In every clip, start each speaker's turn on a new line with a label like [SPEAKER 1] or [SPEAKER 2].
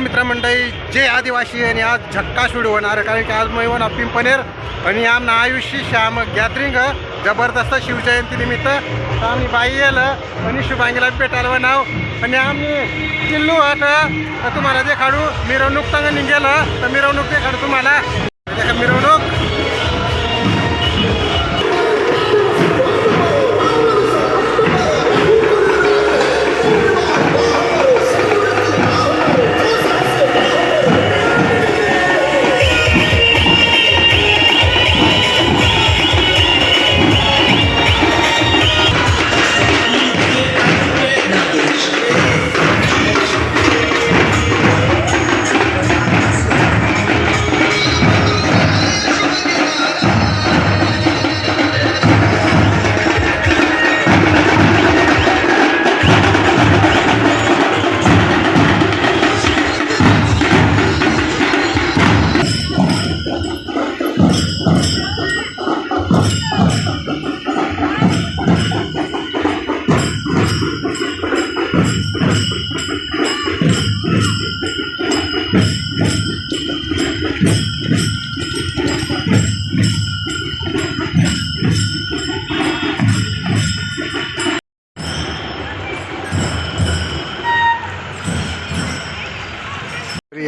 [SPEAKER 1] मित्रमंडळी जे आदिवासी आणि आज झक्कास व्हिडिओ होणार कारण की आज मी अपिम पनेर आणि आमना आयुष्य श्याम गॅदरिंग जबरदस्त शिवजयंती निमित्त तर आम्ही बाई येलं आणि शुभांगीला भेटायला नाव आणि आम्ही किल्लू आठ तर तुम्हाला देखाडू. मिरवणूक तंग निघेलं. तर मिरवणूक ते खाडू तुम्हाला. मिरवणूक.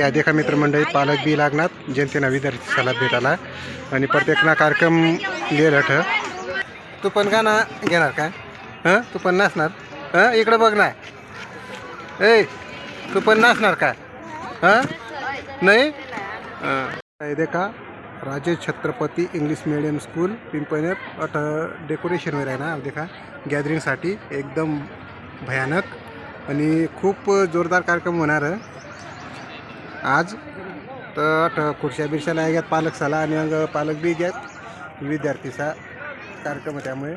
[SPEAKER 1] या देखा मित्रमंडळी पालक बी लागणार जनतेना विद्यार्थी सलाद भेटायला. आणि प्रत्येकना कार्यक्रम लिहिलं ठ तू पण का ना घेणार का हां? तू पण नाचणार? हां? इकडं बघ ना. ए तू पण नाचणार का? हां? नाही? देखा Raje Chhatrapati English medium school Pimpaner अट डेकोरेशनवर आहे ना देखा गॅदरिंगसाठी एकदम भयानक आणि खूप जोरदार कार्यक्रम होणार आहे. आज तर अट खुर्च्या नाही घ्यात पालक साला आणि अंग पालक बी घ्यात विद्यार्थीचा कार्यक्रम आहे त्यामुळे.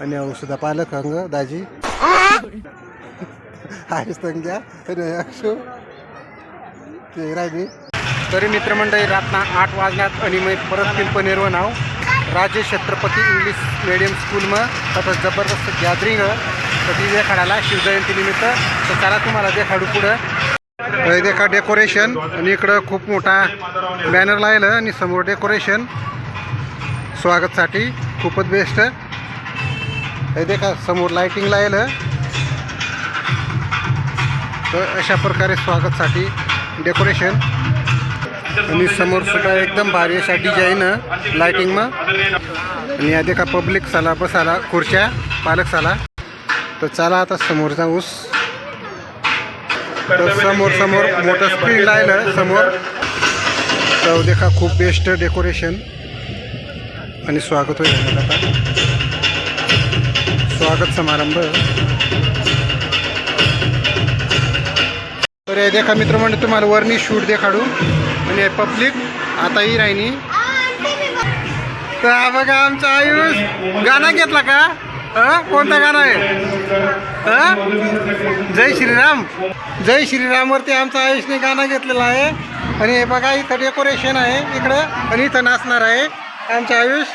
[SPEAKER 1] आणि सुद्धा पालक अंग दाजी. आहेस तंग घ्या आणि अक्षू ते राहिली तरी मित्रमंडळी रातना आठ वाजण्यात आणि मी परत पिंपनेरवर नाव राजे छत्रपती इंग्लिश मीडियम स्कूलमध्ये आता जबरदस्त गॅदरिंग तर ती देखाडाला शिवजयंतीनिमित्त तर त्याला तुम्हाला देखाडू पुढं. देखा डेकोरेशन आणि इकडं खूप मोठा बॅनर लावलं आणि समोर डेकोरेशन स्वागतसाठी खूपच बेस्ट हे देखा समोर लाइटिंग लावलं तर अशा प्रकारे स्वागतसाठी डेकोरेशन आणि समोर सुद्धा एकदम भारी अशा डिझाईन लाइटिंग मग आणि या देखा पब्लिक साला बसाला खुर्च्या पालक साला तर चला आता समोर जाऊस. तर समोर समोर मोठं स्क्रीन लावलं समोर. तर देखा खूप बेस्ट डेकोरेशन आणि स्वागत होईल आता. स्वागत समारंभ. तर हे देखा मित्र म्हणजे तुम्हाला वरनी शूट देखाडू. आणि पब्लिक आता ही राहिनी. तर बघा आमचा आयुष. गाणं घेतला का? कोणता गाणं आहे? जय श्रीराम. जय श्रीरामवरती आमचा आयुषने गाणं घेतलेलं आहे. आणि हे बघा इथं डेकोरेशन आहे इकडं आणि इथं नाचणार आहे आमचा आयुष.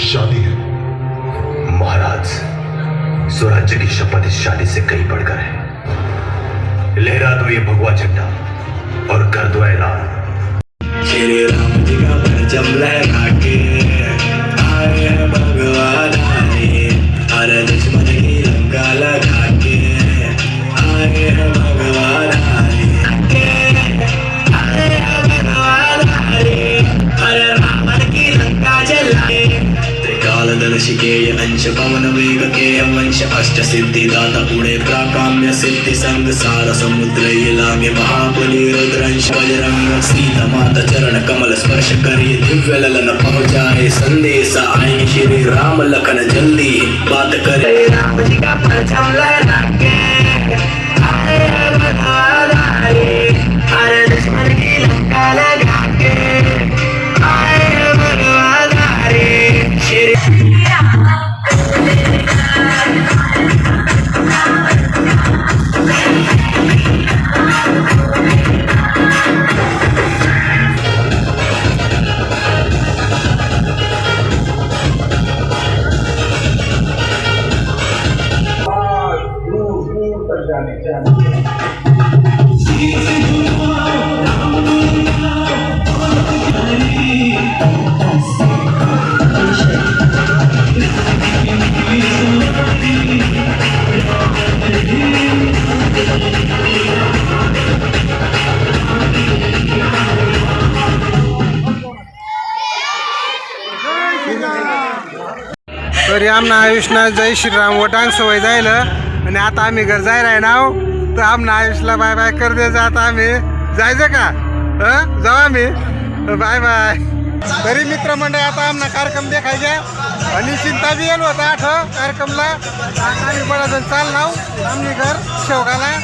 [SPEAKER 2] शादी है। महाराज स्वराज्य की शपथ इस शादी से कहीं बढ़कर है। लहरा दो भगवा झंडा और कर दो ऐलान
[SPEAKER 3] त्रिकालदर्शी अंश पवन वेगकेय वंश अष्ट सिद्धि दाता पुणे प्राकाम्य सिद्धि संग सार समुद्र ये लागे महाबली रुद्रंश बजरंग सीता माता चरण कमल स्पर्श करी दिव्य ललन पहुंचाए संदेश आए श्री राम लखन जल्दी बात करे राम जी का परचम लहरा के
[SPEAKER 1] तरी आमना आयुषना जय श्रीराम वटांग सवय जायला. आणि आता आम्ही घर जाय राय नाव. तर आमना आयुष्याला बाय बाय कर दे आता आम्ही. जायचं का? हं? जाऊ आम्ही. Bye bye. तरी मित्रमंडळ आता आमना कार्यक्रम देखायचा. आणि चिंता बी येलो होता आठ कार्यक्रमला. आम्ही बडा जण चाल नाव. आम्ही घर शेवगाला.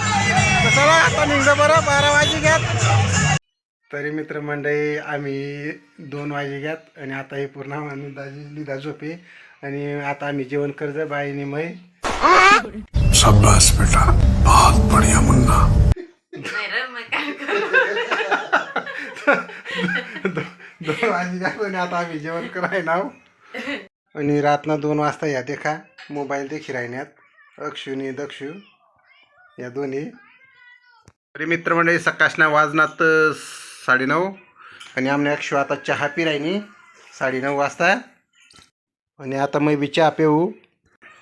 [SPEAKER 1] तर चला आता निघलं बरं बारा वाजी घ्यात. तरी मित्रमंडळी आम्ही दोन वाजे घ्यात. आणि आता हे पूर्ण आम्ही दाजी लिदा झोपे. आणि आता आम्ही जेवण कर्ज बाईने मै
[SPEAKER 4] बेटा. बहुत बढ़िया मुन्ना.
[SPEAKER 1] दोन वाजे घ्यात आणि आता आम्ही जेवण कराय नाव आणि रातना दोन वाजता या देखा मोबाईल देखी राहण्यात अक्षुनी दक्षू या दोन्ही. तरी मित्रमंडळी सकाळच्या वाजनात साडेनऊ. आणि आमने अक्षू आता चहा पी राहिनी साडेनऊ वाजता. आणि आता मी बी चहा पिऊ.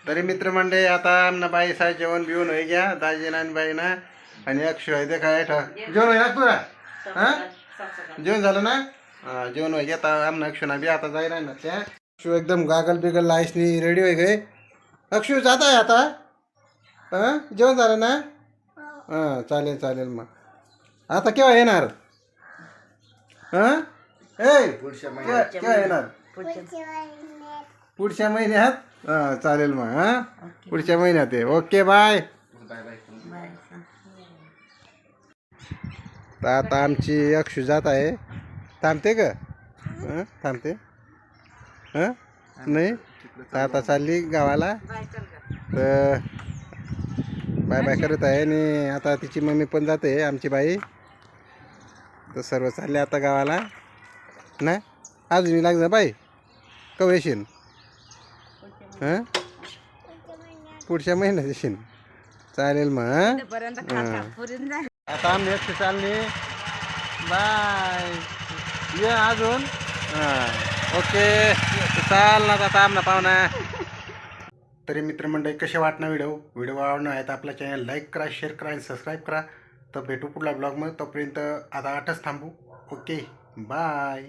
[SPEAKER 1] तरी मित्रमंडळी आता आमना बाई सा जेवण बिवून होई घ्या दाजीना आणि बाईना. आणि अक्षू आहे ते काय जेवण होई ना तुला हां? जेवण झालं ना? हा जेवण होई आता आमना अक्षुना बी आता जाई ना त्या. अक्षू एकदम गागल बिगल लाईसनी रेडी होई गए अक्षू जात आहे आता? हां? जेवण झालं ना? हां चालेल चालेल मग. आता केव्हा येणार? हां? ए केव्हा येणार? पुढच्या महिन्यात? हां चालेल मग हां? पुढच्या महिन्यात आहे ओके बाय. तर आता आमची अक्षू जात आहे. थांबते का? हं? थांबते. हां नाही? तर आता चालली गावाला. तर बाय बाय करत आहे. आणि आता तिची मम्मी पण जाते आमची बाई. तर सर्व चालले आता गावाला. ना? अजून लाग जा बाई? कवा येशील? हां? पुढच्या महिन्यात येशील. चालेल मग हं? आता आम्ही चालणे बाय. ये अजून? हां. ओके. चाल ना आता आमना पाहुणा तरी मित्रमंडळी कसे वाटणार व्हिडिओ? व्हिडिओ आवडणार आहे तर आपल्या चॅनल लाईक करा शेअर करा आणि सबस्क्राईब करा. तर भेटू पुढल्या ब्लॉगमध्ये तोपर्यंत आता आठच थांबू. ओके. बाय.